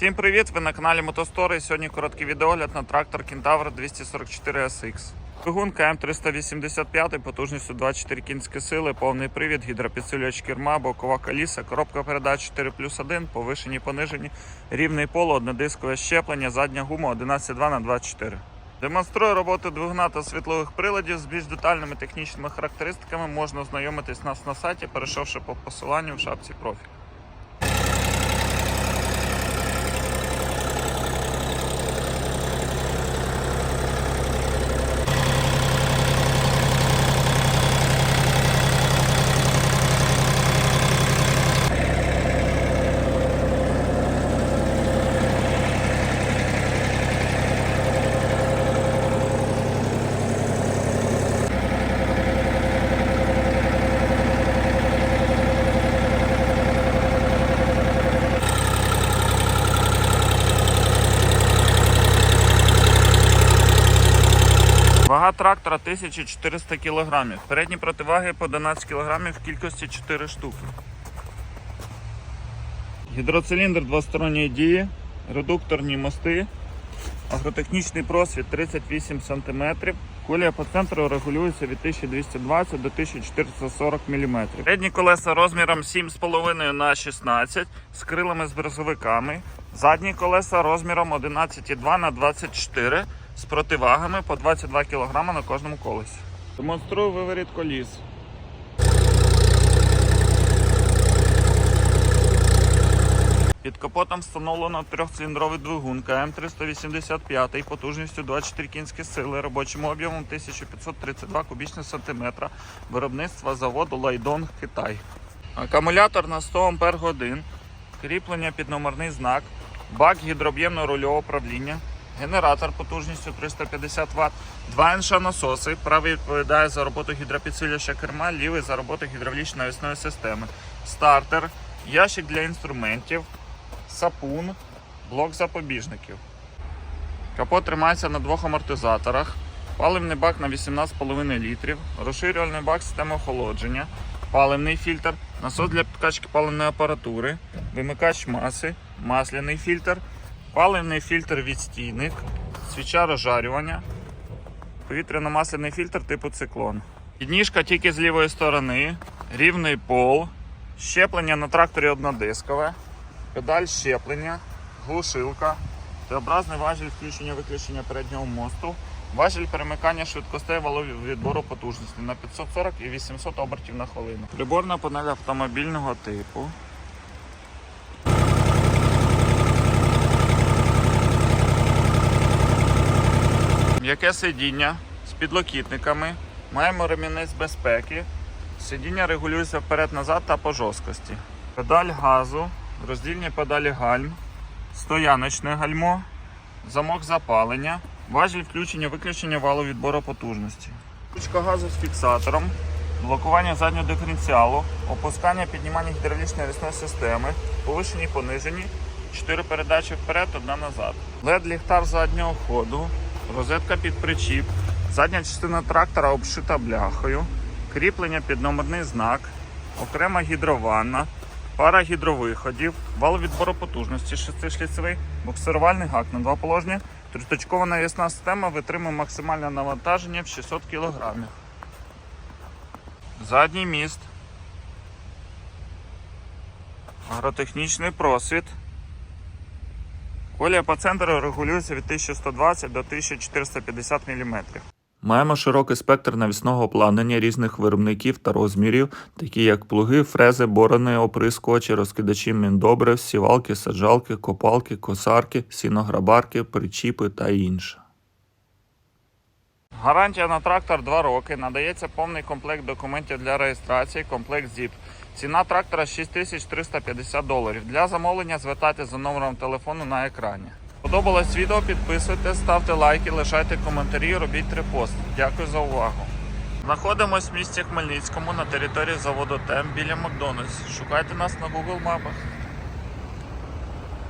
Всім привіт! Ви на каналі Мотостори. Сьогодні короткий відеогляд на трактор Кентавр 244 SX. Двигун КМ385 потужністю 24 кінські сили, повний привід, гідропідсилювач керма, бокова коліса, коробка передач 4 плюс 1, повишені, понижені, рівний поло, однодискове щеплення, задня гума 11.2 на 24. Демонструю роботу двигуна та світлових приладів з більш детальними технічними характеристиками. Можна ознайомитись нас на сайті, перейшовши по посиланню в шапці профіль. Трактора 1400 кг. Передні противаги по 11 кг в кількості 4 штуки. Гідроциліндр двосторонньої дії, редукторні мости, агротехнічний просвіт 38 см. Колія по центру регулюється від 1220 до 1440 мм. Передні колеса розміром 7,5 на 16 з крилами з брезовиками. Задні колеса розміром 11,2 на 24 з противагами по 22 кг на кожному колесі. Демонструю виворіт коліс. Під капотом встановлено трьохциліндровий двигун КМ385 потужністю 24 кінські сили, робочим об'ємом 1532 кубічних сантиметра виробництва заводу Лайдонг Китай. Акумулятор на 100 Ампер годин, кріплення під номерний знак, бак гідроб'ємного рульового управління, генератор потужністю 350 Вт, два НШ насоси. Правий відповідає за роботу гідропідсилювача керма, лівий за роботу гідравлічної навісної системи, стартер, ящик для інструментів, сапун, блок запобіжників. Капот тримається на двох амортизаторах, паливний бак на 18,5 літрів, розширювальний бак системи охолодження, паливний фільтр, насос для підкачки паливної апаратури, вимикач маси, масляний фільтр, паливний фільтр відстійник, свіча розжарювання, повітряно-масляний фільтр типу циклон. Підніжка тільки з лівої сторони, рівний пол, щеплення на тракторі однодискове, педаль щеплення, глушилка, Т-образний важіль включення-виключення переднього мосту, важіль перемикання швидкостей валові відбору потужності на 540 і 800 обертів на хвилину. Приборна панель автомобільного типу. М'яке сидіння з підлокітниками. Маємо ремінець безпеки. Сидіння регулюється вперед-назад та по жорсткості. Педаль газу, роздільні педалі гальм, стояночне гальмо, замок запалення, важіль включення-виключення валу відбору потужності. Ручка газу з фіксатором, блокування заднього диференціалу, опускання піднімання гідравлічної рісної системи, повишені понижені, 4 передачі вперед, одна назад. led ліхтар заднього ходу, розетка під причіп, задня частина трактора обшита бляхою, кріплення під номерний знак, окрема гідрованна, пара гідровиходів, вал відбору потужності, шестишліцевий, буксирувальний гак на два положення, триточкова навісна система витримує максимальне навантаження в 600 кг. Задній міст, агротехнічний просвіт. Колія по центру регулюється від 1120 до 1450 мм. Маємо широкий спектр навісного обладнання різних виробників та розмірів, такі як плуги, фрези, борони, оприскувачі, розкидачі міндобрив, сівалки, саджалки, копалки, косарки, сінограбарки, причіпи та інше. Гарантія на трактор 2 роки. Надається повний комплект документів для реєстрації, комплект ZIP. Ціна трактора 6350 доларів. Для замовлення звертайтеся за номером телефону на екрані. Подобалось відео, підписуйтесь, ставте лайки, лишайте коментарі, робіть репост. Дякую за увагу. Знаходимось в місті Хмельницькому на території заводу ТЕМ біля Макдональдс. Шукайте нас на Google мапах.